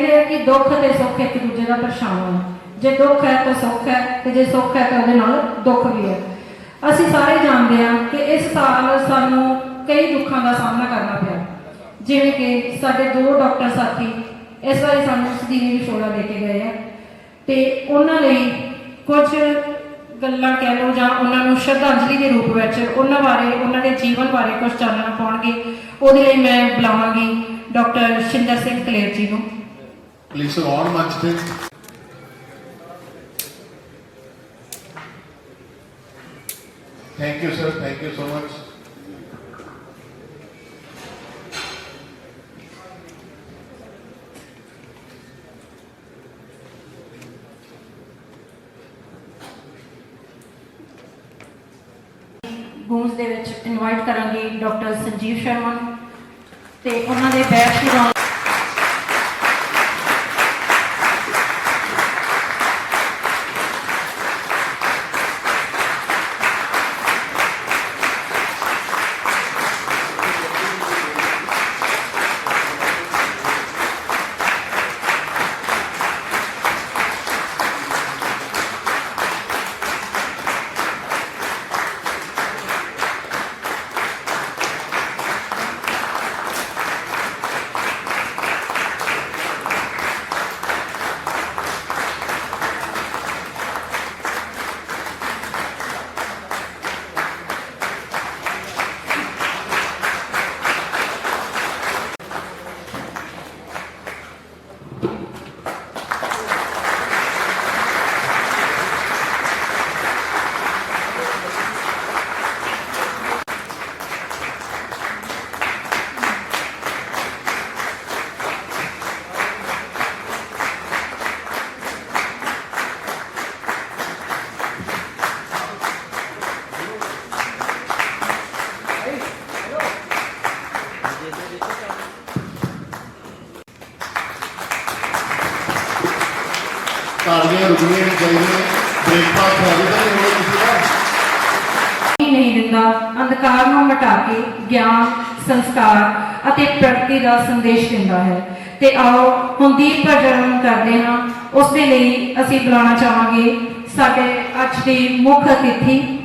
ਕਹਿੰਦੇ ਆ ਕਿ ਦੁੱਖ ਤੇ ਸੁੱਖ ਇੱਕ ਦੂਜੇ ਦਾ ਪਰਛਾਵਾਂ। ਹੈ ਜੇ ਦੁੱਖ ਹੈ ਤਾਂ ਸੁੱਖ ਹੈ ਤੇ ਜੇ ਸੁੱਖ ਹੈ ਤਾਂ ਉਹਦੇ ਨਾਲ ਦੁੱਖ ਵੀ ਹੈ। ਅਸੀਂ ਸਾਰੇ ਜਾਣਦੇ ਹਾਂ ਕਿ ਇਸ ਸਾਲ ਸਾਨੂੰ ਕਈ ਦੁੱਖਾਂ ਦਾ ਸਾਹਮਣਾ ਕਰਨਾ ਪਿਆ। ਜਿਵੇਂ ਕਿ ਸਾਡੇ ਦੋ ਡਾਕਟਰ ਸਾਥੀ ਇਸ ਵਾਰੀ ਸਾਨੂੰ ਸਦੀਵੀ ਵਿਛੋੜਾ ਦੇ ਕੇ ਗਏ ਆ। ਤੇ ਉਹਨਾਂ ਲਈ ਕੁਝ ਗੱਲਾਂ ਕਹਿ ਲਓ ਜਾਂ ਉਹਨਾਂ ਨੂੰ ਸ਼ਰਧਾਂਜਲੀ ਦੇ ਰੂਪ ਵਿੱਚ ਉਹਨਾਂ ਬਾਰੇ, ਉਹਨਾਂ ਦੇ ਜੀਵਨ ਬਾਰੇ ਕੁਝ ਚਾਨਣਾ ਪਾਉਣਗੇ। ਉਹਦੇ ਲਈ ਮੈਂ ਬੁਲਾਵਾਂਗੀ ਡਾਕਟਰ ਸ਼ਿੰਦਰ ਸਿੰਘ ਕਲੇਰ ਜੀ ਨੂੰ। ਪਲੀਜ਼ ਆਉਣ ਮੰਚ ਤੇ thank you sir thank you so much ਗੂੰਜ ਦੇ ਵਿੱਚ ਇਨਵਾਈਟ ਕਰਾਂਗੀ ਡਾਕਟਰ ਸੰਜੀਵ ਸ਼ਰਮਾ ਨੂੰ ਤੇ ਉਹਨਾਂ ਦੇ ਬੈਚ ਦੀ ਰੌਣਕ ਤਾਲੀਆਂ ਰੁਕਣੀਆਂ ਨਹੀਂ ਚਾਹੀਦੀਆਂ ਬ੍ਰੇਕਫਾਸਟ ਹੋ ਗਿਆ ਨਹੀਂ ਹੋਣਾ ਕਿਸੇ ਦਾ ਹੀ ਨਹੀਂ ਦਿੰਦਾ ਅੰਧਕਾਰ ਨੂੰ ਮਿਟਾ ਕੇ ਗਿਆਨ ਸੰਸਕਾਰ ਅਤੇ ਪ੍ਰਗਤੀ ਦਾ ਸੰਦੇਸ਼ ਦਿੰਦਾ ਹੈ। ਤੇ ਆਓ ਹੁਣ ਦੀਪ ਪ੍ਰਜਵਲਨ ਕਰਦੇ ਹਾਂ। ਉਸ ਦੇ ਲਈ ਅਸੀਂ ਬੁਲਾਉਣਾ ਚਾਹਾਂਗੇ ਸਾਡੇ ਅੱਜ ਦੀ ਮੁੱਖ ਅਤਿਥੀ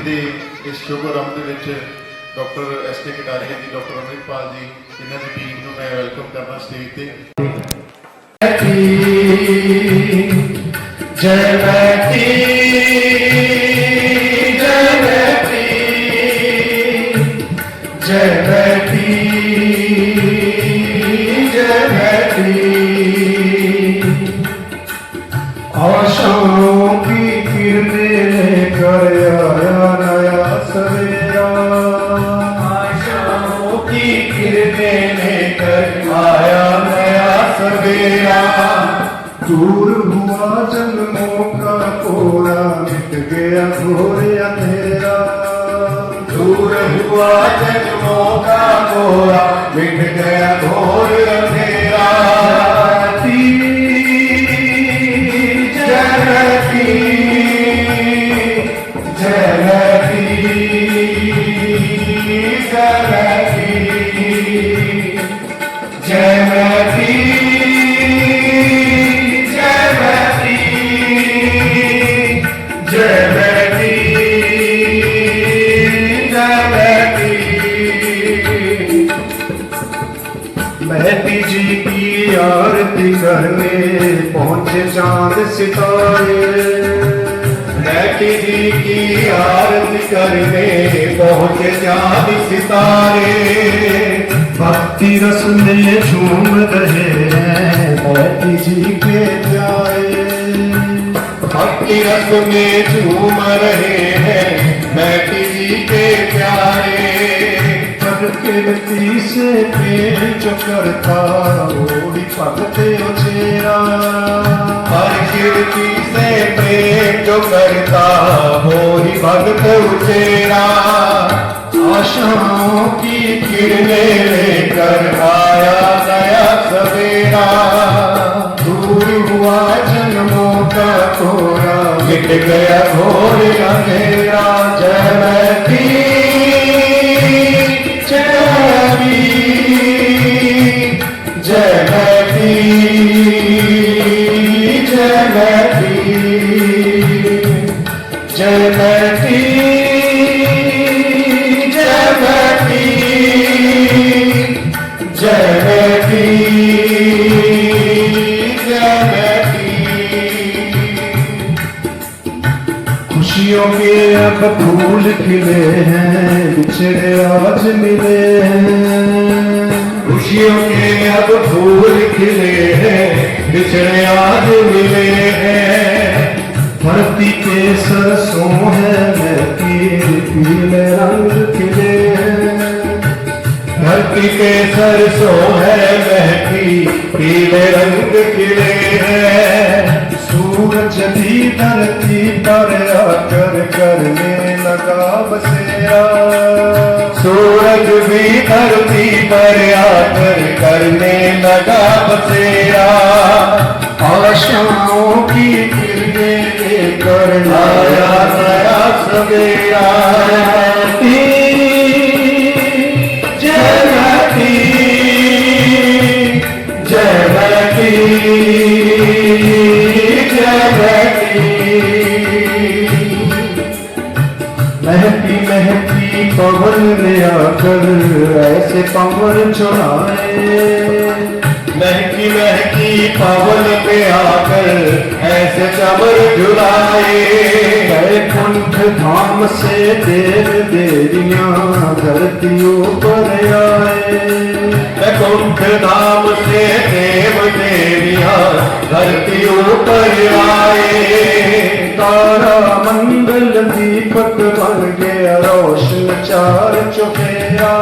ਜੀ ਦੇ ਇਸ ਸ਼ੋਗਰਾਮ ਦੇ ਵਿੱਚ ਡਾਕਟਰ ਐਸ ਕੇ ਕਟਾਰੀਆ ਜੀ, ਡਾਕਟਰ ਅਮਰਿਤਪਾਲ ਜੀ, ਇਹਨਾਂ ਦੀ ਟੀਮ ਨੂੰ ਮੈਂ ਵੈਲਕਮ ਕਰਨਾ ਸਟੇਜ ਤੇ। ਜੈ ਬੈਠੀ ਜੈ ਬੈਠੀ ਜੈ ਬੈਠੀ। हुआ जन्मों का कोरा मिट गया घोर अंधेरा पहुँचे चाँद सितारे। महती जी की आरती करने पहुँचे चाँद सितारे। भक्ति रस में झूम रहे हैं महती जी के प्यारे। भक्ति रस में झूम रहे हैं महती जी के प्यारे। पर कीर्ति से प्रेम जो करता ओढ़ी भगते उचेरा पर कीर्ति से प्रेम जो करता होरी भगत उचेरा आशाओं की किरणें लेकर आया नया सवेरा दूर हुआ जन्मों का कोरा मिट गया घोर अंधेरा जय मैती के सरसों है महकी पीले रंग खिले हैं। सूरज भी धरती पर आकर करने लगा बसेरा। सूरज भी धरती पर आकर करने लगा बसेरा। आशाओं की किरणें लेकर आया नया सवेरा। पवन में आकर ऐसे पवन चढ़ाए महकी महकी पवन पे आकर ऐसे चमर झुलाए कुंठ धाम से देव देवियां धरतियों पर आए कुंठ धाम से देव देवियां धरतियों पर आए ਤਾਰਾ ਮੰਡਲ ਦੀਪਕ ਬਣ ਗਿਆ ਰੋਸ਼ਨ ਚਾਰ ਚੁਫੇਰਾ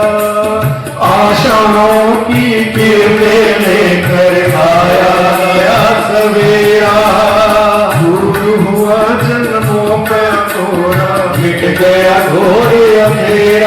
ਆਸ਼ਾओं की किरने में कर आया नया सवेरा दूर हुआ जन्मों का कोरा मिट गया घोरे अंधेरा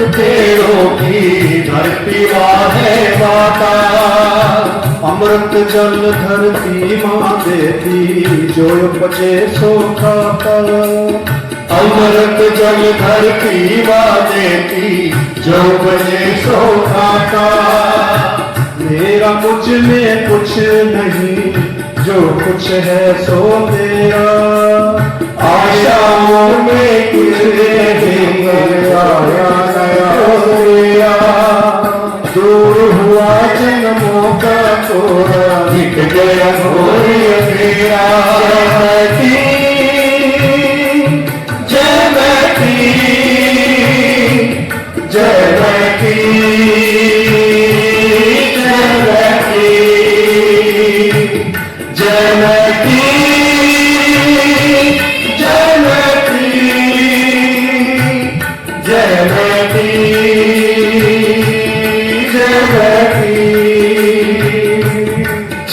की धरती माँ है माता पर्वत पेड़ों की धरती है माता अमृत जल धरती माँ देती जो उपजे सो खाता अमृत जल धरती माँ देती जो उपजे सो खाता मेरा मुझ में कुछ नहीं जो कुछ है सो तेरा आशाओं में कुछ नहीं आया नया तेरा दूर हुआ जन्मों का तोरा मिट गया घोरी मेरा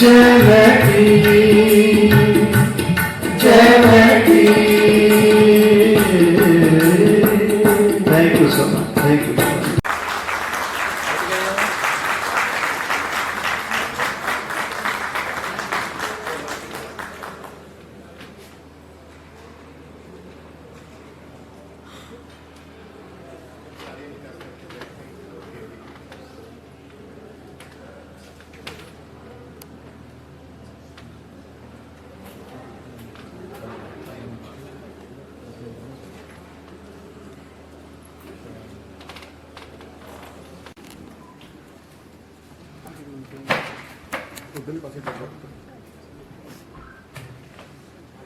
Yeah.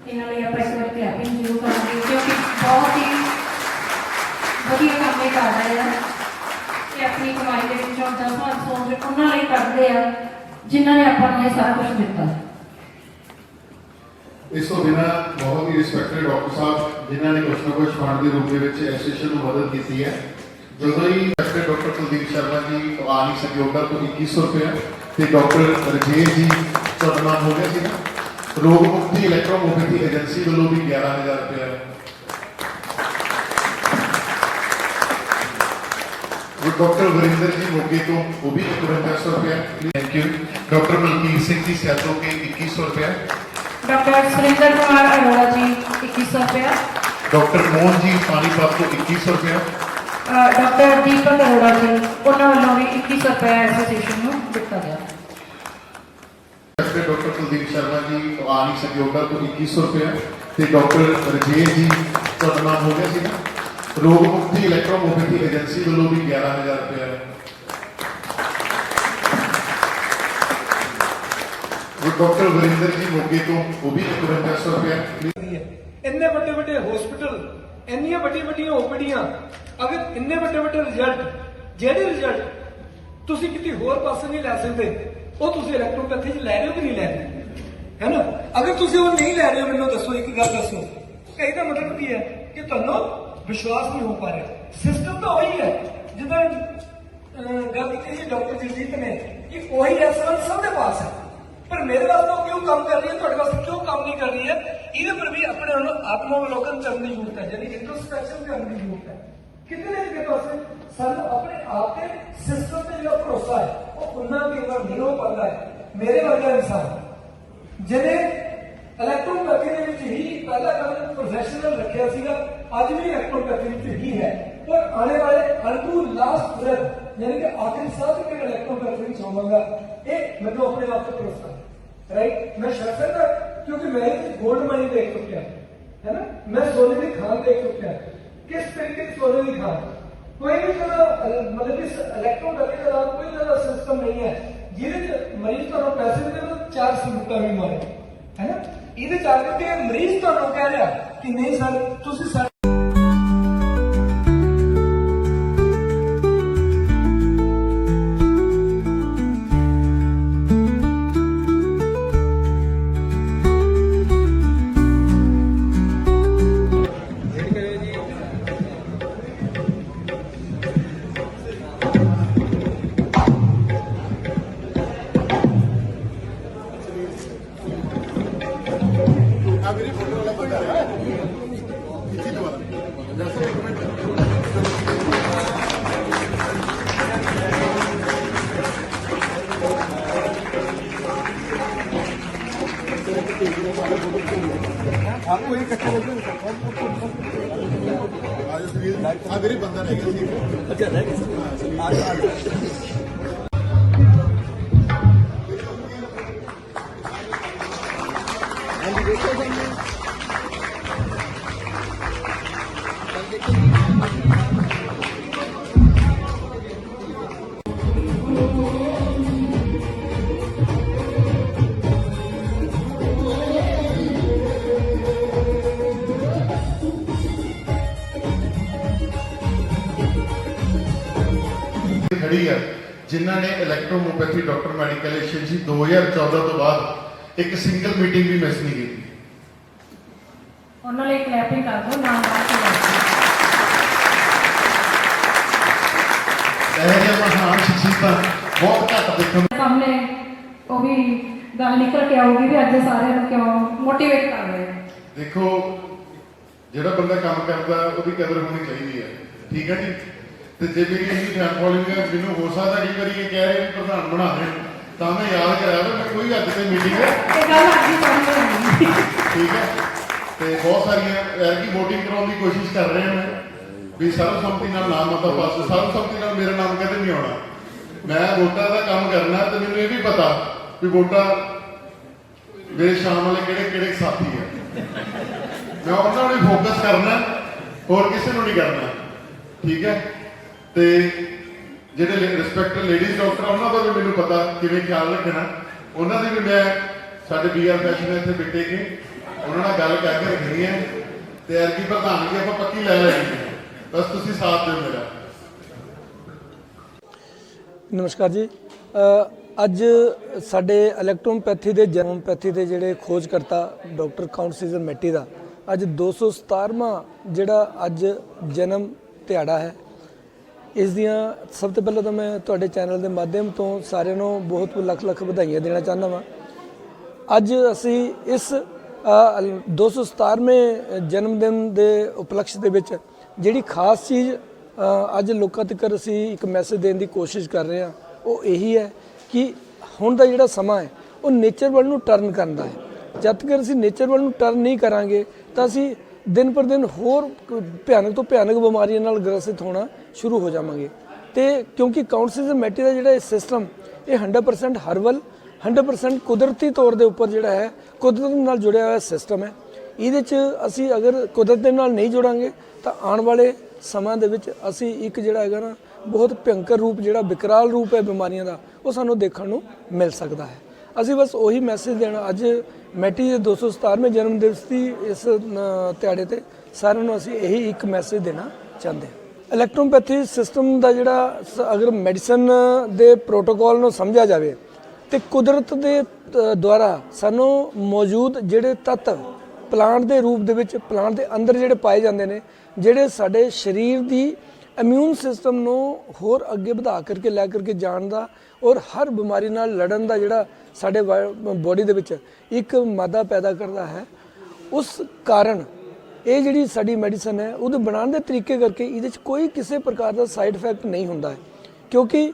ਇਹਨਾਂ ਲਈ ਆਪਾਂ ਇਸ ਵਾਰ ਕਲੈਪਿੰਗ ਜ਼ਰੂਰ ਕਰਾਂਗੇ ਕਿਉਂਕਿ ਬਹੁਤ ਹੀ ਵਧੀਆ ਕੰਮ ਇਹ ਕਰ ਰਹੇ ਆ ਕਿ ਆਪਣੀ ਕਮਾਈ ਦੇ ਵਿੱਚੋਂ ਦਸਾਂ ਸੋਚ ਉਹਨਾਂ ਲਈ ਕਰਦੇ ਆ ਜਿਨ੍ਹਾਂ ਨੇ ਆਪਾਂ ਨੂੰ ਇਹ ਸਾਰਾ ਕੁਝ ਦਿੱਤਾ ਇਸ ਤੋਂ ਬਿਨਾਂ ਬਹੁਤ ਹੀ ਰਿਸਪੈਕਟਡ ਡਾਕਟਰ ਸਾਹਿਬ ਜਿਨ੍ਹਾਂ ਨੇ ਕੁਛ ਨਾ ਕੁਛ ਫੰਡ ਦੇ ਰੂਪ ਦੇ ਵਿੱਚ ਐਸੋਸੀਏਸ਼ਨ ਨੂੰ ਮਦਦ ਕੀਤੀ ਹੈ ਜਦੋਂ ਹੀ ਰਿਸਪੈਕਟਡ ਡਾਕਟਰ ਕੁਲਦੀਪ ਸ਼ਰਮਾ ਜੀ ਆ ਨਹੀਂ ਸਕੇ ਉਹਨਾਂ ਤੋਂ 2100 ਰੁਪਏ ਤੇ ਡਾਕਟਰ ਰਜੇਸ਼ ਜੀ ਤੁਹਾਡਾ ਨਾਮ ਹੋ ਗਿਆ ਸੀ ਨਾ ਰੋਗ ਮੁਕਤੀ ਇਲੈਕਟ੍ਰੋਮੋਬਿਲਿਟੀ ਏਜੰਸੀ ਵੱਲੋਂ ਵੀ 11000 ਰੁਪਏ ਉਹ ਡਾਕਟਰ ਵਰਿੰਦਰ ਜੀ ਮੋਗੇ ਤੋਂ ਉਹ ਵੀ 5100 ਰੁਪਏ thank you doctor Malkit Singh ji ਸਿਆਤੋ ਕੇ 2100 ਰੁਪਏ ਡਾਕਟਰ ਸੁਰਿੰਦਰ ਕੁਮਾਰ ਅਰੋੜਾ ਜੀ 2100 ਰੁਪਇਆ ਡਾਕਟਰ ਮੋਹਨ ਜੀ ਪਾਣੀਪਤ ਤੋਂ 2100 ਰੁਪਏ ਅ, ਡਾਕਟਰ ਦੀਪਕ ਅਰੋੜਾ ਜੀ ਉਹਨਾਂ ਵੱਲੋਂ ਵੀ 2100 ਰੁਪਇਆ ਐਸੋਸੀਏਸ਼ਨ ਨੂੰ ਦਿੱਤਾ ਗਿਆ। ਡਾਕਟਰ ਡਾਕਟਰ ਕੁਲਦੀਪ ਸ਼ਰਮਾ ਜੀ ਆ ਨਹੀਂ ਸਕੇ ਉਹਨਾਂ ਤੋਂ 2100 ਰੁਪਏ ਤੇ ਡਾਕਟਰ ਰਜੇਸ਼ ਜੀ ਤੁਹਾਡਾ ਨਾਮ ਹੋ ਗਿਆ ਸੀ ਨਾ? ਰੋਗ ਮੁਕਤੀ ਇਲੈਕਟ੍ਰੋਮੋਬਿਲਿਟੀ ਏਜੰਸੀ ਵੱਲੋਂ ਵੀ 11000 ਰੁਪਏ ਉਹ ਡਾਕਟਰ ਵਰਿੰਦਰ ਜੀ ਮੋਗੇ ਤੋਂ ਉਹ ਵੀ 5100 ਰੁਪਏ ਇੰਨੇ ਵੱਡੇ ਵੱਡੇ ਹਸਪੀਟਲ ਇੰਨੀਆਂ ਵੱਡੀਆਂ ਵੱਡੀਆਂ ਓਪੀਡੀਆਂ ਅਗਰ ਇੰਨੇ ਵੱਡੇ ਵੱਡੇ ਰਿਜ਼ਲਟ ਜਿਹੜੇ ਰਿਜ਼ਲਟ ਤੁਸੀਂ ਕਿਤੇ ਹੋਰ ਪਾਸੇ ਨਹੀਂ ਲੈ ਸਕਦੇ, ਉਹ ਤੁਸੀਂ ਇਲੈਕਟ੍ਰੋਪੈਥੀ 'ਚ ਲੈ ਰਹੇ ਹੋ ਕਿ ਨਹੀਂ ਲੈ ਰਹੇ? ਹੈ ਨਾ? ਅਗਰ ਤੁਸੀਂ ਉਹ ਨਹੀਂ ਲੈ ਰਹੇ ਹੋ, ਮੈਨੂੰ ਦੱਸੋ, ਇੱਕ ਗੱਲ ਦੱਸੋ। ਕਈ ਦਾ ਮਤਲਬ ਕੀ ਹੈ ਕਿ ਤੁਹਾਨੂੰ ਵਿਸ਼ਵਾਸ ਨਹੀਂ ਹੋ ਪਾ ਰਿਹਾ। ਸਿਸਟਮ ਤਾਂ ਉਹੀ ਹੈ, ਜਿੱਦਾਂ ਗੱਲ ਕੀਤੀ ਸੀ ਡਾਕਟਰ ਜਗਜੀਤ ਨੇ ਕਿ ਉਹੀ ਐਸਐਲ ਸਭ ਦੇ ਪਾਸ ਹੈ। ਪਰ ਮੇਰੇ ਵਾਸਤੇ ਉਹ ਕਿਉਂ ਕੰਮ ਕਰ ਰਹੀ ਹੈ ਤੁਹਾਡੇ ਵਾਸਤੇ ਕਿਉਂ ਕੰਮ ਨਹੀਂ ਕਰ ਰਹੀ ਹੈ ਇਹਦੇ ਪਰ ਵੀ ਆਪਣੇ ਨੂੰ ਆਤਮ ਅਵਲੋਕਨ ਕਰਨ ਦੀ ਜ਼ਰੂਰਤ ਹੈ ਯਾਨੀ ਇੰਟਰੋਸਪੈਕਸ਼ਨ ਕਰਨ ਦੀ ਜ਼ਰੂਰਤ ਹੈ ਕਿਤੇ ਨਾ ਕਿਤੇ ਪਾਸੇ ਸਾਨੂੰ ਆਪਣੇ ਆਪ ਤੇ ਸਿਸਟਮ ਤੇ ਜਿਹੜਾ ਭਰੋਸਾ ਹੈ ਉਹ ਉਹਨਾਂ ਕਈ ਵਾਰ ਨਹੀਂ ਹੋ ਪਾਉਂਦਾ ਹੈ ਮੇਰੇ ਵਰਗਾ ਇਨਸਾਨ ਜਿਹਨੇ ਇਲੈਕਟ੍ਰੋਪੈਥੀ ਦੇ ਵਿੱਚ ਹੀ ਪਹਿਲਾ ਕੰਮ ਪ੍ਰੋਫੈਸ਼ਨਲ ਰੱਖਿਆ ਸੀਗਾ ਅੱਜ ਵੀ ਇਲੈਕਟ੍ਰੋਪੈਥੀ ਵਿੱਚ ਹੀ ਹੈ ਪਰ ਆਉਣੇ ਵਾਲੇ ਅਨਟੂ ਲਾਸਟ ਬ੍ਰੈਥ ਯਾਨੀ ਕਿ ਆਖਰੀ ਸਾਹ ਤੱਕ ਮੈਂ ਇਲੈਕਟ੍ਰੋਪੈਥੀ ਵਿੱਚ ਹੋਵਾਂਗਾ ਇਹ ਮੈਨੂੰ ਆਪਣੇ ਆਪ ਤੇ ਭਰੋਸਾ मैं शक है ना, क्योंकि मैं गोल्ड माइन देख चुके हैं, है ना? मैं सोने की खान देख चुके हैं। किस तरीके की सोने की खान कोई भी जरा मतलब इस इलेक्ट्रॉन गति का नाम कोई ज़्यादा सिस्टम नहीं है। ये मरीज़ तो पैसे भी दे चार सबूता भी मारे, है ना? ये चार मरीज़ तो कह रहा कि नहीं सर तुम सर ਆ ਮੇਰੀ ਫੋਟੋ ਵਾਲਾ ਕੋਈ ਕਰ ਰਿਹਾ ਇੱਥੇ ਦੁਬਾਰਾ ਦੱਸੋ ਇੱਕ ਮਿੰਟ आपको ये कट्टा लगे आज मेरे बंदा रहेगा अच्छा रहेगा आज ਹੈ ਜਿਨ੍ਹਾਂ ਨੇ ਇਲੈਕਟ੍ਰੋਮੋਪੈਥੀ ਡਾਕਟਰ ਮੈਡੀਕਲ ਏਸ਼ੀਅਨਸੀ 2014 ਤੋਂ ਬਾਅਦ ਇੱਕ ਸਿੰਗਲ ਮੀਟਿੰਗ ਵੀ ਮਿਸ ਨਹੀਂ ਕੀਤੀ। ਉਹਨਾਂ ਲਈ ਕਲੈਪਿੰਗ ਕਰ ਦਿਓ ਨਾਮ। ਇਹ ਜਿਹਾ ਮਹਾਨ ਸ਼ਖਸੀਅਤਾਂ ਬਹੁਤ ਘੱਟ ਦੇਖਣ ਸਾਹਮਣੇ ਉਹ ਵੀ ਗੱਲ ਨਿਕਲ ਕੇ ਆਊਗੀ ਵੀ ਅੱਜ ਸਾਰਿਆਂ ਨੂੰ ਕਿਉਂ ਮੋਟੀਵੇਟ ਕਰ ਰਹੇ ਦੇਖੋ ਜਿਹੜਾ ਬੰਦਾ ਕੰਮ ਕਰਦਾ ਉਹਦੀ ਕਦਰ ਹੋਣੀ ਚਾਹੀਦੀ ਹੈ। ਠੀਕ ਹੈ ਜੀ? ਤੇ ਜੇ ਮੇਰੀ ਇੰਨੀ ਫੈਨ ਫੋਲੋਇੰਗ ਹੈ ਮੈਨੂੰ ਹੋ ਸਕਦਾ ਕਈ ਵਾਰੀ ਇਹ ਕਹਿ ਰਹੇ ਵੀ ਪ੍ਰਧਾਨ ਬਣਾ ਦੇਣ ਤਾਂ ਮੈਂ ਯਾਦ ਕਰਾਇਆ ਵੀ ਮੈਂ ਕੋਈ ਅੱਜ ਤੇ ਮੀਟਿੰਗ ਹੈ। ਇਹ ਗੱਲ ਅੱਜ ਹੀ ਸਾਹਮਣੇ ਆਈ ਠੀਕ ਹੈ? ਤੇ ਬਹੁਤ ਸਾਰੀਆਂ ਐਰਕੀ VOTING ਕਰਾਉਣ ਦੀ ਕੋਸ਼ਿਸ਼ ਕਰ ਰਹੇ ਹਾਂ ਵੀ ਸਰਵਸੰਮਤੀ ਨਾਲ ਨਾਮ ਮਤਾ ਪਾਸ ਸਰਵਸੰਮਤੀ ਨਾਲ ਮੇਰਾ ਨਾਮ ਕਦੇ ਨਹੀਂ ਆਉਣਾ। ਮੈਂ ਵੋਟਾਂ ਦਾ ਕੰਮ ਕਰਨਾ ਤੇ ਮੈਨੂੰ ਇਹ ਵੀ ਪਤਾ ਵੀ ਵੋਟਾਂ ਮੇਰੇ ਸ਼ਾਮ ਵਾਲੇ ਕਿਹੜੇ ਕਿਹੜੇ ਸਾਥੀ ਹੈ। ਮੈਂ ਉਹਨਾਂ ਨੂੰ ਫੋਕਸ ਕਰਨਾ ਹੋਰ ਕਿਸੇ ਨੂੰ ਨਹੀਂ ਕਰਨਾ। ਠੀਕ ਹੈ? ਤੇ ਜਿਹੜੇ ਰਿਸਪੈਕਟਡ ਲੇਡੀਜ਼ ਡਾਕਟਰ ਉਹਨਾਂ ਦਾ ਵੀ ਮੈਨੂੰ ਪਤਾ ਕਿਵੇਂ ਖਿਆਲ ਰੱਖਣਾ। ਉਹਨਾਂ ਦੀ ਵੀ ਮੈਂ ਸਾਡੇ ਬੀਆਰ ਫੈਸ਼ਨ ਇੱਥੇ ਬਿਟੇ ਕੇ, ਉਹਨਾਂ ਨਾਲ ਗੱਲ ਕਰਕੇ ਰੱਖਣੀ ਹੈ ਤੇ ਐਰਕੀ ਪ੍ਰਧਾਨਗੀ ਆਪਾਂ ਪੱਕੀ ਲੈ ਲੈਣੀ ਬਸ ਤੁਸੀਂ ਸਾਥ ਦਿਓ ਮੇਰਾ। ਨਮਸਕਾਰ ਜੀ। ਅੱਜ ਸਾਡੇ ਇਲੈਕਟ੍ਰੋਮਪੈਥੀ ਦੇ ਜਨਮਪੈਥੀ ਦੇ ਜਿਹੜੇ ਖੋਜਕਰਤਾ ਡਾਕਟਰ ਕਾਉਂਟ ਮੈਟੀ ਦਾ ਅੱਜ 217ਵਾਂ ਜਿਹੜਾ ਅੱਜ ਜਨਮ ਦਿਹਾੜਾ ਹੈ। ਇਸ ਦੀਆਂ ਸਭ ਤੋਂ ਪਹਿਲਾਂ ਤਾਂ ਮੈਂ ਤੁਹਾਡੇ ਚੈਨਲ ਦੇ ਮਾਧਿਅਮ ਤੋਂ ਸਾਰਿਆਂ ਨੂੰ ਬਹੁਤ ਲੱਖ ਲੱਖ ਵਧਾਈਆਂ ਦੇਣਾ ਚਾਹੁੰਦਾ ਵਾਂ। ਅੱਜ ਅਸੀਂ ਇਸ ਅ, 217ਵੇਂ ਜਨਮ ਦਿਨ ਦੇ ਉਪਲਕਸ਼ ਦੇ ਵਿੱਚ ਜਿਹੜੀ ਖਾਸ ਚੀਜ਼ ਅੱਜ ਲੋਕਾਂ ਤੱਕ ਅਸੀਂ ਇੱਕ ਮੈਸੇਜ ਦੇਣ ਦੀ ਕੋਸ਼ਿਸ਼ ਕਰ ਰਹੇ ਹਾਂ ਉਹ ਇਹੀ ਹੈ ਕਿ ਹੁਣ ਦਾ ਜਿਹੜਾ ਸਮਾਂ ਹੈ ਉਹ ਨੇਚਰ ਵੱਲ ਨੂੰ ਟਰਨ ਕਰਨ ਦਾ ਹੈ। ਜਦ ਤੱਕ ਅਸੀਂ ਨੇਚਰ ਵੱਲ ਨੂੰ ਟਰਨ ਨਹੀਂ ਕਰਾਂਗੇ ਤਾਂ ਅਸੀਂ ਦਿਨ ਪਰ ਦਿਨ ਹੋਰ ਭਿਆਨਕ ਤੋਂ ਭਿਆਨਕ ਬਿਮਾਰੀਆਂ ਨਾਲ ਗ੍ਰਸਿਤ ਹੋਣਾ ਸ਼ੁਰੂ ਹੋ ਜਾਵਾਂਗੇ। ਤੇ ਕਿਉਂਕਿ ਕਾਉਂਟਸਿਜ਼ਮ ਮੈਟੀ ਦਾ ਜਿਹੜਾ ਇਹ ਸਿਸਟਮ ਇਹ 100% ਹਰਬਲ 100% ਕੁਦਰਤੀ ਤੌਰ ਦੇ ਉੱਪਰ ਜਿਹੜਾ ਹੈ ਕੁਦਰਤ ਨਾਲ ਜੁੜਿਆ ਹੋਇਆ ਸਿਸਟਮ ਹੈ। ਇਹਦੇ 'ਚ ਅਸੀਂ ਅਗਰ ਕੁਦਰਤ ਦੇ ਨਾਲ ਨਹੀਂ ਜੁੜਾਂਗੇ ਤਾਂ ਆਉਣ ਵਾਲੇ ਸਮਾਂ ਦੇ ਵਿੱਚ ਅਸੀਂ ਇੱਕ ਜਿਹੜਾ ਹੈਗਾ ਨਾ ਬਹੁਤ ਭਿਅੰਕਰ ਰੂਪ ਜਿਹੜਾ ਵਿਕਰਾਲ ਰੂਪ ਹੈ ਬਿਮਾਰੀਆਂ ਦਾ ਉਹ ਸਾਨੂੰ ਦੇਖਣ ਨੂੰ ਮਿਲ ਸਕਦਾ ਹੈ। ਅਸੀਂ ਬਸ ਉਹੀ ਮੈਸੇਜ ਦੇਣਾ ਅੱਜ ਮੈਟੀ ਦੇ 217ਵੇਂ ਜਨਮ ਦਿਵਸ ਦੀ ਇਸ ਅ, ਦਿਹਾੜੇ ਤੇ ਸਾਰਿਆਂ ਨੂੰ ਅਸੀਂ ਇਹੀ ਇੱਕ ਮੈਸੇਜ ਦੇਣਾ ਚਾਹੁੰਦੇ ਹਾਂ। ਇਲੈਕਟ੍ਰੋਪੈਥੀ ਸਿਸਟਮ ਦਾ ਜਿਹੜਾ ਸ- ਅਗਰ ਮੈਡੀਸਨ ਦੇ ਪ੍ਰੋਟੋਕਾਲ ਨੂੰ ਸਮਝਿਆ ਜਾਵੇ ਤੇ ਕੁਦਰਤ ਦੇ ਅ, ਦੁਆਰਾ ਸਾਨੂੰ ਮੌਜੂਦ ਜਿਹੜੇ ਤੱਤ ਪਲਾਂਟ ਦੇ ਰੂਪ ਦੇ ਵਿੱਚ ਪਲਾਂਟ ਦੇ ਅੰਦਰ ਜਿਹੜੇ ਪਾਏ ਜਾਂਦੇ ਨੇ ਜਿਹੜੇ ਸਾਡੇ ਸਰੀਰ ਦੀ ਇਮਿਊਨ ਸਿਸਟਮ ਨੂੰ ਹੋਰ ਅੱਗੇ ਵਧਾ ਕਰਕੇ ਲੈ ਕਰਕੇ ਜਾਣ ਦਾ ਔਰ ਹਰ ਬਿਮਾਰੀ ਨਾਲ ਲੜਨ ਦਾ ਜਿਹੜਾ ਸਾਡੇ ਬੋਡੀ ਦੇ ਵਿੱਚ ਇੱਕ ਮਾਦਾ ਪੈਦਾ ਕਰਦਾ ਹੈ ਉਸ ਕਾਰਨ ਇਹ ਜਿਹੜੀ ਸਾਡੀ ਮੈਡੀਸਨ ਹੈ ਉਹਦੇ ਬਣਾਉਣ ਦੇ ਤਰੀਕੇ ਕਰਕੇ ਇਹਦੇ ਵਿੱਚ ਕੋਈ ਕਿਸੇ ਪ੍ਰਕਾਰ ਦਾ ਸਾਈਡ ਇਫੈਕਟ ਨਹੀਂ ਹੁੰਦਾ ਹੈ। ਕਿਉਂਕਿ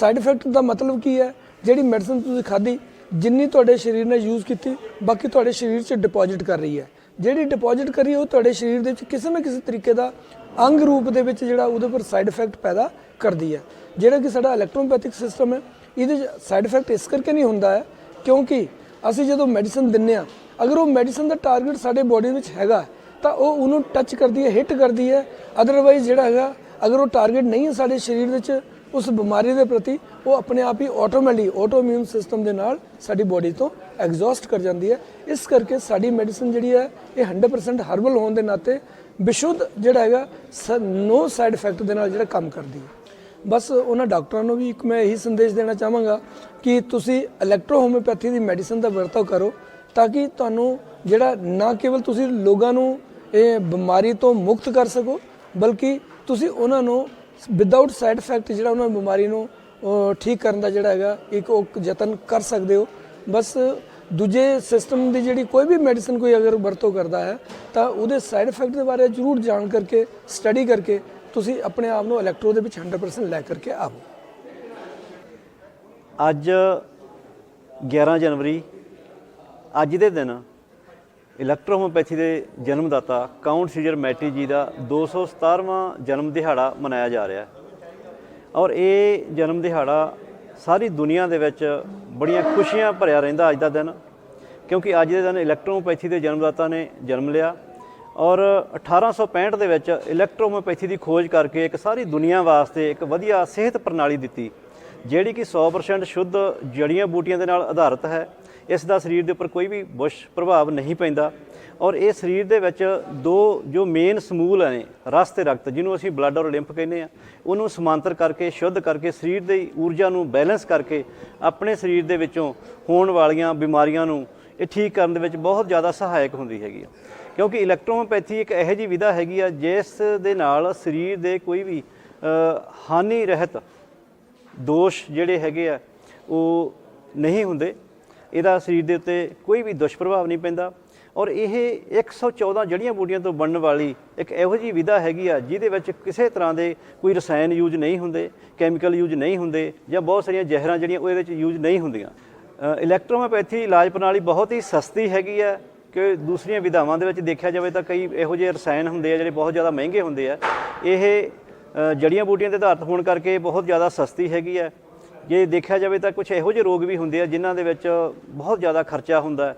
ਸਾਈਡ ਇਫੈਕਟ ਦਾ ਮਤਲਬ ਕੀ ਹੈ? ਜਿਹੜੀ ਮੈਡੀਸਨ ਤੁਸੀਂ ਖਾਧੀ, ਜਿੰਨੀ ਤੁਹਾਡੇ ਸਰੀਰ ਨੇ ਯੂਜ਼ ਕੀਤੀ, ਬਾਕੀ ਤੁਹਾਡੇ ਸਰੀਰ 'ਚ ਡਿਪੋਜ਼ਿਟ ਕਰ ਰਹੀ ਹੈ। ਜਿਹੜੀ ਡਿਪੋਜ਼ਿਟ ਕਰੀ, ਉਹ ਤੁਹਾਡੇ ਸਰੀਰ ਦੇ ਵਿੱਚ ਕਿਸੇ ਨਾ ਕਿਸੇ ਤਰੀਕੇ ਦਾ ਅੰਗ ਰੂਪ ਦੇ ਵਿੱਚ ਜਿਹੜਾ ਉਹਦੇ ਪਰ ਸਾਈਡ ਇਫੈਕਟ ਪੈਦਾ ਕਰਦੀ ਹੈ। ਜਿਹੜਾ ਕਿ ਸਾਡਾ ਇਲੈਕਟ੍ਰੋਪੈਥਿਕ ਸਿਸਟਮ ਹੈ, ਇਹਦੇ ਸਾਈਡ ਇਫੈਕਟ ਇਸ ਕਰਕੇ ਨਹੀਂ ਹੁੰਦਾ ਹੈ, ਕਿਉਂਕਿ ਅਸੀਂ ਜਦੋਂ ਮੈਡੀਸਨ ਦਿੰਨੇ ਆ ਅਗਰ ਉਹ ਮੈਡੀਸਨ ਦਾ ਟਾਰਗੇਟ ਸਾਡੇ ਬੋਡੀ ਵਿੱਚ ਹੈਗਾ ਤਾਂ ਉਹ ਉਹਨੂੰ ਟੱਚ ਕਰਦੀ ਹੈ ਹਿੱਟ ਕਰਦੀ ਹੈ। ਅਦਰਵਾਈਜ਼ ਜਿਹੜਾ ਹੈਗਾ, ਅਗਰ ਉਹ ਟਾਰਗੇਟ ਨਹੀਂ ਹੈ ਸਾਡੇ ਸਰੀਰ ਵਿੱਚ, ਉਸ ਬਿਮਾਰੀ ਦੇ ਪ੍ਰਤੀ, ਉਹ ਆਪਣੇ ਆਪ ਹੀ ਆਟੋਮੈਟਿਕ ਆਟੋਇਮਿਊਨ ਸਿਸਟਮ ਦੇ ਨਾਲ ਸਾਡੀ ਬੋਡੀ ਤੋਂ ਐਗਜ਼ੌਸਟ ਕਰ ਜਾਂਦੀ ਹੈ। ਇਸ ਕਰਕੇ ਸਾਡੀ ਮੈਡੀਸਨ ਜਿਹੜੀ ਹੈ, ਇਹ 100% ਹਰਬਲ ਹੋਣ ਦੇ ਨਾਤੇ ਵਿਸ਼ੁੱਧ ਜਿਹੜਾ ਹੈਗਾ ਨੋ ਸਾਈਡ ਇਫੈਕਟ ਦੇ ਨਾਲ ਜਿਹੜਾ ਕੰਮ ਕਰਦੀ ਹੈ। ਬਸ ਉਹਨਾਂ ਡਾਕਟਰਾਂ ਨੂੰ ਵੀ ਇੱਕ ਮੈਂ ਇਹੀ ਸੰਦੇਸ਼ ਦੇਣਾ ਚਾਹਾਂਗਾ ਕਿ ਤੁਸੀਂ ਇਲੈਕਟ੍ਰੋ ਹੋਮਿਓਪੈਥੀ ਦੀ ਮੈਡੀਸਨ ਦਾ ਵਰਤੋਂ ਕਰੋ, ਤਾਂ ਕਿ ਤੁਹਾਨੂੰ ਜਿਹੜਾ ਨਾ ਕੇਵਲ ਤੁਸੀਂ ਲੋਕਾਂ ਨੂੰ ਇਹ ਬਿਮਾਰੀ ਤੋਂ ਮੁਕਤ ਕਰ ਸਕੋ, ਬਲਕਿ ਤੁਸੀਂ ਉਹਨਾਂ ਨੂੰ ਵਿਦਆਊਟ ਸਾਈਡ ਇਫੈਕਟ ਜਿਹੜਾ ਉਹਨਾਂ ਬਿਮਾਰੀ ਨੂੰ ਠੀਕ ਕਰਨ ਦਾ ਜਿਹੜਾ ਹੈਗਾ, ਇੱਕ ਉਹ ਯਤਨ ਕਰ ਸਕਦੇ ਹੋ। ਬਸ ਦੂਜੇ ਸਿਸਟਮ ਦੀ ਜਿਹੜੀ ਕੋਈ ਵੀ ਮੈਡੀਸਨ ਕੋਈ ਅਗਰ ਵਰਤੋਂ ਕਰਦਾ ਹੈ, ਤਾਂ ਉਹਦੇ ਸਾਈਡ ਇਫੈਕਟ ਦੇ ਬਾਰੇ ਜ਼ਰੂਰ ਜਾਣ ਕਰਕੇ ਸਟੱਡੀ ਕਰਕੇ ਤੁਸੀਂ ਆਪਣੇ ਆਪ ਨੂੰ ਇਲੈਕਟ੍ਰੋ ਦੇ ਵਿੱਚ 100% ਲੈ ਕਰਕੇ ਆਵੋ। ਅੱਜ 11 ਜਨਵਰੀ, ਅੱਜ ਦੇ ਦਿਨ। ਇਲੈਕਟ੍ਰੋਹੋਮੋਪੈਥੀ ਦੇ ਜਨਮਦਾਤਾ ਕਾਉਂਟ ਸੀਜਰ ਮੈਟੀ ਜੀ ਦਾ 217ਵਾਂ ਜਨਮ ਦਿਹਾੜਾ ਮਨਾਇਆ ਜਾ ਰਿਹਾ ਹੈ। ਔਰ ਇਹ ਜਨਮ ਦਿਹਾੜਾ ਸਾਰੀ ਦੁਨੀਆ ਦੇ ਵਿੱਚ ਬੜੀਆਂ ਖੁਸ਼ੀਆਂ ਭਰਿਆ ਰਹਿੰਦਾ ਅੱਜ ਦਾ ਦਿਨ, ਕਿਉਂਕਿ ਅੱਜ ਦੇ ਦਿਨ ਇਲੈਕਟ੍ਰੋਹੋਮੋਪੈਥੀ ਦੇ ਜਨਮਦਾਤਾ ਨੇ ਜਨਮ ਲਿਆ। ਔਰ 1865 ਦੇ ਵਿੱਚ ਇਲੈਕਟ੍ਰੋਹੋਮੋਪੈਥੀ ਦੀ ਖੋਜ ਕਰਕੇ ਇੱਕ ਸਾਰੀ ਦੁਨੀਆ ਵਾਸਤੇ ਇੱਕ ਵਧੀਆ ਸਿਹਤ ਪ੍ਰਣਾਲੀ ਦਿੱਤੀ, ਜਿਹੜੀ ਕਿ 100% ਸ਼ੁੱਧ ਜੜੀਆਂ ਬੂਟੀਆਂ ਦੇ ਨਾਲ ਆਧਾਰਿਤ ਹੈ। ਇਸ ਦਾ ਸਰੀਰ ਦੇ ਉੱਪਰ ਕੋਈ ਵੀ ਬੁਸ਼ ਪ੍ਰਭਾਵ ਨਹੀਂ ਪੈਂਦਾ। ਔਰ ਇਹ ਸਰੀਰ ਦੇ ਵਿੱਚ ਦੋ ਜੋ ਮੇਨ ਸਮੂਲ ਨੇ, ਰਸ ਤੇ ਰਕਤ, ਜਿਹਨੂੰ ਅਸੀਂ ਬਲੱਡ ਔਰ ਲਿੰਫ ਕਹਿੰਦੇ ਆ ਉਹਨੂੰ ਸਮਾਂਤਰ ਕਰਕੇ, ਸ਼ੁੱਧ ਕਰਕੇ, ਸਰੀਰ ਦੀ ਊਰਜਾ ਨੂੰ ਬੈਲੈਂਸ ਕਰਕੇ ਆਪਣੇ ਸਰੀਰ ਦੇ ਵਿੱਚੋਂ ਹੋਣ ਵਾਲੀਆਂ ਬਿਮਾਰੀਆਂ ਨੂੰ ਇਹ ਠੀਕ ਕਰਨ ਦੇ ਵਿੱਚ ਬਹੁਤ ਜ਼ਿਆਦਾ ਸਹਾਇਕ ਹੁੰਦੀ ਹੈਗੀ ਆ। ਕਿਉਂਕਿ ਇਲੈਕਟ੍ਰੋਮੋਪੈਥੀ ਇੱਕ ਇਹੋ ਜਿਹੀ ਵਿਧਾ ਹੈਗੀ ਆ ਜਿਸ ਦੇ ਨਾਲ ਸਰੀਰ ਦੇ ਕੋਈ ਵੀ ਹਾਨੀ ਰਹਿਤ ਦੋਸ਼ ਜਿਹੜੇ ਹੈਗੇ ਆ, ਉਹ ਨਹੀਂ ਹੁੰਦੇ। ਇਹਦਾ ਸਰੀਰ ਦੇ ਉੱਤੇ ਕੋਈ ਵੀ ਦੁਸ਼ਪ੍ਰਭਾਵ ਨਹੀਂ ਪੈਂਦਾ। ਔਰ ਇਹ 114 ਜੜੀਆਂ ਬੂਟੀਆਂ ਤੋਂ ਬਣਨ ਵਾਲੀ ਇੱਕ ਇਹੋ ਜਿਹੀ ਵਿਧਾ ਹੈਗੀ ਆ, ਜਿਹਦੇ ਵਿੱਚ ਕਿਸੇ ਤਰ੍ਹਾਂ ਦੇ ਕੋਈ ਰਸਾਇਣ ਯੂਜ਼ ਨਹੀਂ ਹੁੰਦੇ, ਕੈਮੀਕਲ ਯੂਜ਼ ਨਹੀਂ ਹੁੰਦੇ ਜਾਂ ਬਹੁਤ ਸਾਰੀਆਂ ਜ਼ਹਿਰਾਂ ਜਿਹੜੀਆਂ ਉਹ ਇਹਦੇ ਵਿੱਚ ਯੂਜ਼ ਨਹੀਂ ਹੁੰਦੀਆਂ। ਇਲੈਕਟ੍ਰੋਮੋਪੈਥੀ ਇਲਾਜ ਪ੍ਰਣਾਲੀ ਬਹੁਤ ਹੀ ਸਸਤੀ ਹੈਗੀ ਆ ਕਿ ਦੂਸਰੀਆਂ ਵਿਧਾਵਾਂ ਦੇ ਵਿੱਚ ਦੇਖਿਆ ਜਾਵੇ ਤਾਂ ਕਈ ਇਹੋ ਜਿਹੇ ਰਸਾਇਣ ਹੁੰਦੇ ਆ ਜਿਹੜੇ ਬਹੁਤ ਜ਼ਿਆਦਾ ਮਹਿੰਗੇ ਹੁੰਦੇ ਆ। ਇਹ ਜੜੀਆਂ ਬੂਟੀਆਂ ਤੇ ਆਧਾਰਿਤ ਹੋਣ ਕਰਕੇ ਬਹੁਤ ਜ਼ਿਆਦਾ ਸਸਤੀ ਹੈਗੀ ਹੈ ਜੇ ਦੇਖਿਆ ਜਾਵੇ ਤਾਂ ਕੁਝ ਇਹੋ ਜਿਹੇ ਰੋਗ ਵੀ ਹੁੰਦੇ ਆ ਜਿਨ੍ਹਾਂ ਦੇ ਵਿੱਚ ਬਹੁਤ ਜ਼ਿਆਦਾ ਖਰਚਾ ਹੁੰਦਾ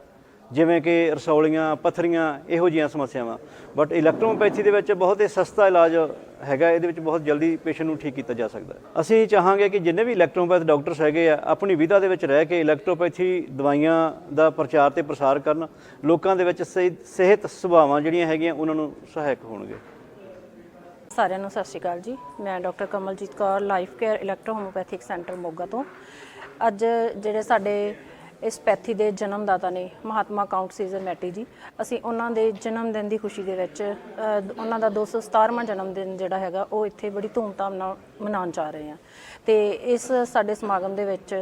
ਜਿਵੇਂ ਕਿ ਰਸੌਲੀਆਂ, ਪੱਥਰੀਆਂ, ਇਹੋ ਜਿਹੀਆਂ ਸਮੱਸਿਆਵਾਂ। ਬਟ ਇਲੈਕਟ੍ਰੋਪੈਥੀ ਦੇ ਵਿੱਚ ਬਹੁਤ ਹੀ ਸਸਤਾ ਇਲਾਜ ਹੈਗਾ, ਇਹਦੇ ਵਿੱਚ ਬਹੁਤ ਜਲਦੀ ਪੇਸ਼ੈਂਟ ਨੂੰ ਠੀਕ ਕੀਤਾ ਜਾ ਸਕਦਾ ਹੈ। ਅਸੀਂ ਚਾਹਾਂਗੇ ਕਿ ਜਿੰਨੇ ਵੀ ਇਲੈਕਟ੍ਰੋਪੈਥ ਡਾਕਟਰਸ ਹੈਗੇ ਆ, ਆਪਣੀ ਵਿਧਾ ਦੇ ਵਿੱਚ ਰਹਿ ਕੇ ਇਲੈਕਟ੍ਰੋਪੈਥੀ ਦਵਾਈਆਂ ਦਾ ਪ੍ਰਚਾਰ ਤੇ ਪ੍ਰਸਾਰ ਕਰਨ, ਲੋਕਾਂ ਦੇ ਵਿੱਚ ਸਿਹ- ਸਿਹਤ ਸੁਭਾਵਾਂ ਜਿਹੜੀਆਂ ਹੈਗੀਆਂ, ਉਹਨਾਂ ਨੂੰ ਸਹਾਇਕ ਹੋਣਗੇ। ਸਾਰਿਆਂ ਨੂੰ ਸਤਿ ਸ਼੍ਰੀ ਅਕਾਲ ਜੀ। ਮੈਂ doctor Kamaljit Kaur life care electro homeopathic centre Moga ਤੋਂ। ਅੱਜ ਜਿਹੜੇ ਸਾਡੇ ਇਸ ਪੈਥੀ ਦੇ ਜਨਮਦਾਤਾ ਨੇ, ਮਹਾਤਮਾ ਕਾਉਂਟ ਸੀਜ਼ਰ ਮੈਟੀ ਜੀ, ਅਸੀਂ ਉਹਨਾਂ ਦੇ ਜਨਮ ਦਿਨ ਦੀ ਖੁਸ਼ੀ ਦੇ ਵਿੱਚ ਉਹਨਾਂ ਦਾ 217ਵਾਂ ਜਨਮ ਦਿਨ ਜਿਹੜਾ ਹੈਗਾ, ਉਹ ਇੱਥੇ ਬੜੀ ਧੂਮਧਾਮ ਨਾਲ ਮਨਾਉਣ ਜਾ ਰਹੇ ਹਾਂ। ਤੇ ਇਸ ਸਾਡੇ ਸਮਾਗਮ ਦੇ ਵਿੱਚ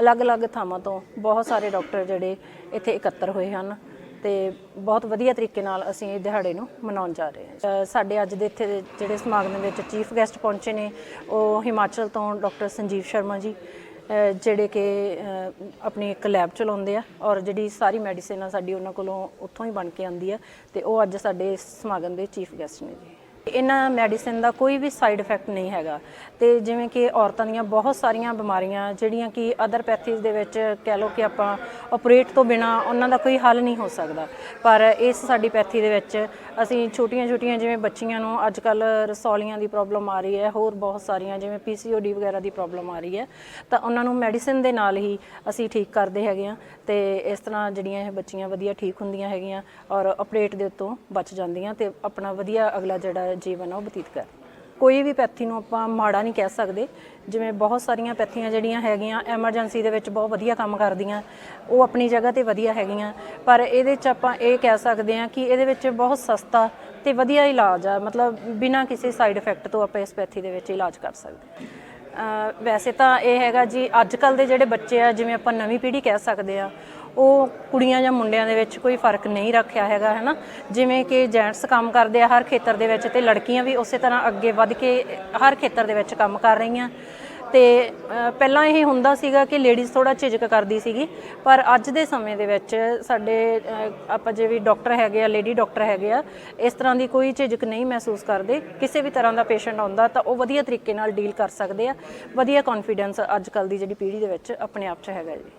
ਅਲੱਗ-ਅਲੱਗ ਥਾਵਾਂ ਤੋਂ ਬਹੁਤ ਸਾਰੇ ਡਾਕਟਰ ਜਿਹੜੇ ਇੱਥੇ ਇਕੱਤਰ ਹੋਏ ਹਨ। ਤੇ ਬਹੁਤ ਵਧੀਆ ਤਰੀਕੇ ਨਾਲ ਅਸੀਂ ਇਹ ਦਿਹਾੜੇ ਨੂੰ ਮਨਾਉਣ ਜਾ ਰਹੇ ਹਾਂ। ਸਾਡੇ ਅੱਜ ਦੇ ਇੱਥੇ ਦੇ ਜਿਹੜੇ ਸਮਾਗਮ ਵਿੱਚ ਚੀਫ ਗੈਸਟ ਪਹੁੰਚੇ ਨੇ, ਉਹ ਹਿਮਾਚਲ ਤੋਂ ਡਾਕਟਰ ਸੰਜੀਵ ਸ਼ਰਮਾ ਜੀ ਜਿਹੜੇ ਕਿ ਆਪਣੀ ਇੱਕ ਲੈਬ ਚਲਾਉਂਦੇ ਆ ਔਰ ਜਿਹੜੀ ਸਾਰੀ ਮੈਡੀਸਿਨ ਆ ਸਾਡੀ ਉਹਨਾਂ ਕੋਲੋਂ ਉੱਥੋਂ ਹੀ ਬਣ ਕੇ ਆਉਂਦੀ ਆ ਤੇ ਉਹ ਅੱਜ ਸਾਡੇ ਇਸ ਸਮਾਗਮ ਦੇ ਚੀਫ ਗੈਸਟ ਨੇ ਜੀ। ਇਹਨਾਂ ਮੈਡੀਸਿਨ ਦਾ ਕੋਈ ਵੀ ਸਾਈਡ ਇਫੈਕਟ ਨਹੀਂ ਹੈਗਾ। ਤੇ ਜਿਵੇਂ ਕਿ ਔਰਤਾਂ ਦੀਆਂ ਬਹੁਤ ਸਾਰੀਆਂ ਬਿਮਾਰੀਆਂ, ਜਿਹੜੀਆਂ ਕਿ ਅਦਰ ਪੈਥੀਜ਼ ਦੇ ਵਿੱਚ ਕਹਿ ਲਓ ਕਿ ਆਪਾਂ ਆਪਰੇਟ ਤੋਂ ਬਿਨਾ ਉਹਨਾਂ ਦਾ ਕੋਈ ਹੱਲ ਨਹੀਂ ਹੋ ਸਕਦਾ। ਪਰ ਇਸ ਸਾਡੀ ਪੈਥੀ ਦੇ ਵਿੱਚ ਅਸੀਂ ਛੋਟੀਆਂ-ਛੋਟੀਆਂ ਜਿਵੇਂ ਬੱਚੀਆਂ ਨੂੰ ਅੱਜ ਕੱਲ ਰਸੌਲੀਆਂ ਦੀ ਪ੍ਰੋਬਲਮ ਆ ਰਹੀ ਹੈ, ਹੋਰ ਬਹੁਤ ਸਾਰੀਆਂ ਜਿਵੇਂ ਪੀਸੀਓਡੀ ਵਗੈਰਾ ਦੀ ਪ੍ਰੋਬਲਮ ਆ ਰਹੀ ਹੈ। ਤਾਂ ਉਹਨਾਂ ਨੂੰ ਮੈਡੀਸਿਨ ਦੇ ਨਾਲ ਹੀ ਅਸੀਂ ਠੀਕ ਕਰਦੇ ਹੈਗੇ ਆ ਤੇ ਇਸ ਤਰ੍ਹਾਂ ਜਿਹੜੀਆਂ ਇਹ ਬੱਚੀਆਂ ਵਧੀਆ ਠੀਕ ਹੁੰਦੀਆਂ ਹੈਗੀਆਂ ਔਰ ਅਪਡੇਟ ਦੇ ਉੱਤੋਂ ਬਚ ਜਾਂਦੀਆਂ ਤੇ ਆਪਣਾ ਵਧੀਆ ਅਗਲਾ ਜਿਹੜਾ ਜੀਵਨ ਆ ਉਹ ਬਤੀਤ ਕਰ ਕੋਈ ਵੀ ਪੈਥੀ ਨੂੰ ਆਪਾਂ ਮਾੜਾ ਨਹੀਂ ਕਹਿ ਸਕਦੇ। ਜਿਵੇਂ ਬਹੁਤ ਸਾਰੀਆਂ ਪੈਥੀਆਂ ਜਿਹੜੀਆਂ ਹੈਗੀਆਂ, ਐਮਰਜੈਂਸੀ ਦੇ ਵਿੱਚ ਬਹੁਤ ਵਧੀਆ ਕੰਮ ਕਰਦੀਆਂ, ਉਹ ਆਪਣੀ ਜਗ੍ਹਾ ਤੇ ਵਧੀਆ ਹੈਗੀਆਂ। ਪਰ ਇਹਦੇ 'ਚ ਆਪਾਂ ਇਹ ਕਹਿ ਸਕਦੇ ਹਾਂ ਕਿ ਇਹਦੇ ਵਿੱਚ ਬਹੁਤ ਸਸਤਾ ਤੇ ਵਧੀਆ ਇਲਾਜ ਆ। ਮਤਲਬ ਬਿਨਾਂ ਕਿਸੇ ਸਾਈਡ ਇਫੈਕਟ ਤੋਂ ਆਪਾਂ ਇਸ ਪੈਥੀ ਦੇ ਵਿੱਚ ਇਲਾਜ ਕਰ ਸਕਦੇ ਹਾਂ। ਵੈਸੇ ਤਾਂ ਇਹ ਹੈਗਾ ਜੀ, ਅੱਜ ਕੱਲ ਦੇ ਜਿਹੜੇ ਬੱਚੇ ਆ, ਜਿਵੇਂ ਆਪਾਂ ਨਵੀਂ ਪੀੜ੍ਹੀ ਕਹਿ ਸਕਦੇ ਆ ਉਹ ਕੁੜੀਆਂ ਜਾਂ ਮੁੰਡਿਆਂ ਦੇ ਵਿੱਚ ਕੋਈ ਫ਼ਰਕ ਨਹੀਂ ਰੱਖਿਆ ਹੈਗਾ ਹੈ ਨਾ ਜਿਵੇਂ ਕਿ ਜੈਂਟਸ ਕੰਮ ਕਰਦੇ ਆ ਹਰ ਖੇਤਰ ਦੇ ਵਿੱਚ ਤੇ ਲੜਕੀਆਂ ਵੀ ਉਸੇ ਤਰ੍ਹਾਂ ਅੱਗੇ ਵੱਧ ਕੇ ਹਰ ਖੇਤਰ ਦੇ ਵਿੱਚ ਕੰਮ ਕਰ ਰਹੀਆਂ। ਤੇ ਪਹਿਲਾਂ ਇਹ ਹੁੰਦਾ ਸੀਗਾ ਕਿ ਲੇਡੀਜ਼ ਥੋੜਾ ਝਿਜਕ ਕਰਦੀ ਸੀਗੀ, ਪਰ ਅੱਜ ਦੇ ਸਮੇਂ ਦੇ ਵਿੱਚ ਸਾਡੇ ਆਪਾਂ ਜੇ ਵੀ ਡਾਕਟਰ ਹੈਗੇ ਆ ਲੇਡੀ ਡਾਕਟਰ ਹੈਗੇ ਆ, ਇਸ ਤਰ੍ਹਾਂ ਦੀ ਕੋਈ ਝਿਜਕ ਨਹੀਂ ਮਹਿਸੂਸ ਕਰਦੇ। ਕਿਸੇ ਵੀ ਤਰ੍ਹਾਂ ਦਾ ਪੇਸ਼ੈਂਟ ਆਉਂਦਾ ਤਾਂ ਉਹ ਵਧੀਆ ਤਰੀਕੇ ਨਾਲ ਡੀਲ ਕਰ ਸਕਦੇ ਆ। ਵਧੀਆ ਕੌਨਫੀਡੈਂਸ ਅੱਜ ਕੱਲ ਦੀ ਜਿਹੜੀ ਪੀੜ੍ਹੀ ਦੇ ਵਿੱਚ ਆਪਣੇ ਆਪ 'ਚ ਹੈਗਾ ਜੀ।